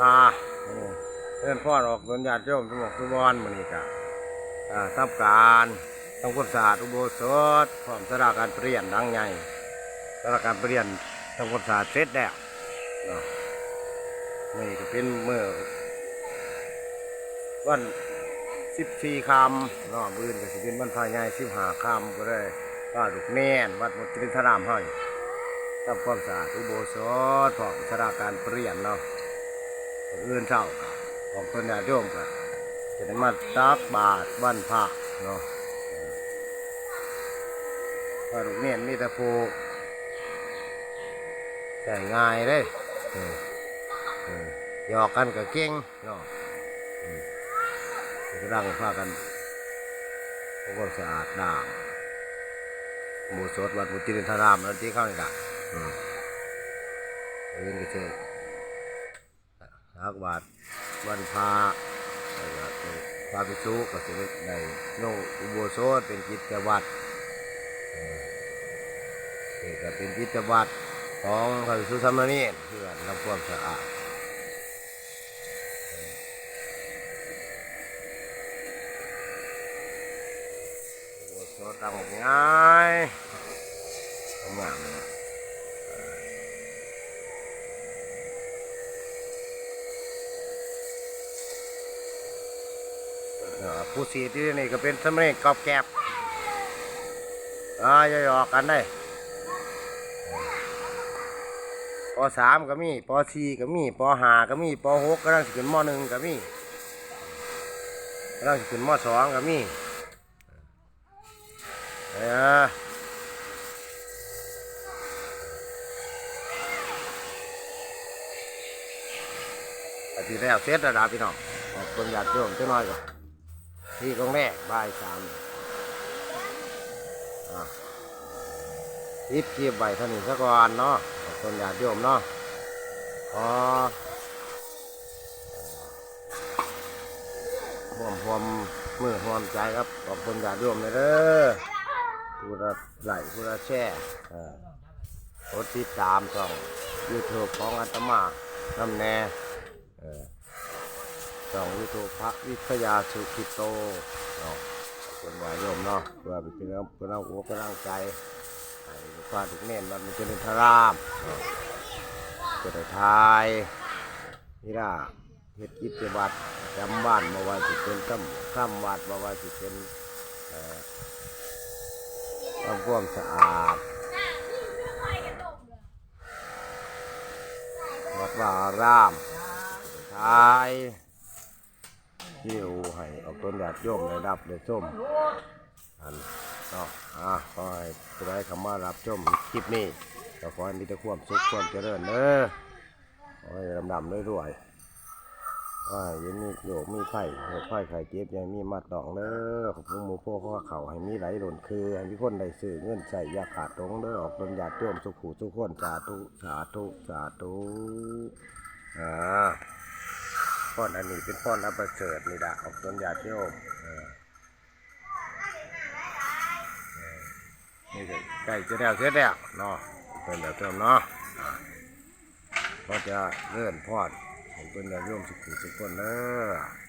อ่าเลื่อนพ่อออกสวนญาติโยมทุกหมกทุกบอนมือนี้จ้ะอ่าทำการทำความสะอาดอุโบสถพร้อมสระการเปลี่ยนดังใหญ่สระการเปลี่ยนทำความสะอาดเสร็จแล้วเนาะนี่ก็เป็นเมื่อวันสิบสี่คำนาะมืนก็สิเป็นวันพายใหญ่สิบห้าคำก็ได้ว่าลูกแน่นวัดมุตรินทรามให้ทำความสะอาดอุโบสถพร้อมสระการเปลี่ยนเนาะ เอื่นเช้าก็ออกต้นญาติโยมก็จะได้มาตักบาตรวันพระเนาะพระลูกเนี่ยมีแต่ผูกแต่ง่ายเลยหยอกกันก็เก่งเนาะอืมกำลังพากันพวกความสะอาดด่างหมูสดวัดมุติเรนทรามนั่นที่เข้านี่ละอืมอื่นก็เช่น ทักบาทวันพระพระภิกษุก็จะได้โนอุโบสถเป็นกิจวัตรเอ่อนี่ก็เป็นกิจวัตรของพระภิกษุสามเณรเพื่อทำความสะอาดอุโบสถตั้งง่ายงามเลย เอ่อ ผู้สีที่นี่ก็เป็นสมเด็จกอบแกบอ่าอย่าหยอกกันได้ปสามก็มีปสี่ก็มีปห้าก็มีปหกก็ต้งสิขึ้นมหนึ่งก็มีก็ต้งสิขึ้นมสองก็มีเอออทิตย์แล้วเสร็จแล้วนะพี่น้องขอบคนอยากโยมเจ้าน้อยก่อน ที่กองแรกบ่ายสามอะยิบเกียบใบเท่านี้สักวนเนาะขอบคนอยากโยมเนาะอ๋อห่วมห่วมมือห่วมใจครับขอบคนอยากโยมเลยเด้อผู้ละไหลผู้ละแช่อ่อกดติดตามช่องยูทูบของอาตมาน้ำแน่ เองยูทูพระวิทยาสุขิโตเนาะขอบคนวายโยมเนาะเพื่อเป็นเรื่องเป็นเรื่องหัวเป็นเรื่องใจให้ฟาทุกเน้นมันเป็นเรื่องทารามเกิดทายนี่ล่ะเฮ็ดกิจวัตรจำบ้านมาว่าสิเป็นคำคำวัดมาว่าสิเป็นทำความสะอาดวัดวารามทาย ที่อูให้ออกต้นหยาดโยมได้รับได้มอันเนาะอะขอให้ผู้ใดเข้ามารับชมคลิปนี้ก็ขอให้มีแต่ความสุขความเจริญเด้อขอให้ลำดำรวยๆว่าอยังมีโยกมีไข่โรคไข่ไข่เจ็บยังมีมาตองเด้อขอบคุณหมูพวกข้อเข่าให้มีไหลหล่นคือให้มีคนได้ซื้อเงินใส่ยาขาดตรงเด้อออกต้นหยาดโยมสุขุสุขคนสาธุสาธุสาธุอ่า พ่อนอันนี้เป็นพ่อนอัปเสริฐนี่ดะออกต้นยาติโยมเที่ยวนี่ใกล้จะแล้วเสร็จแล้วเนาะเป็นแบบเดิมเนาะก็จะเลื่อนพอดของต้นยาติโยมสุขุสุขคนเนอะ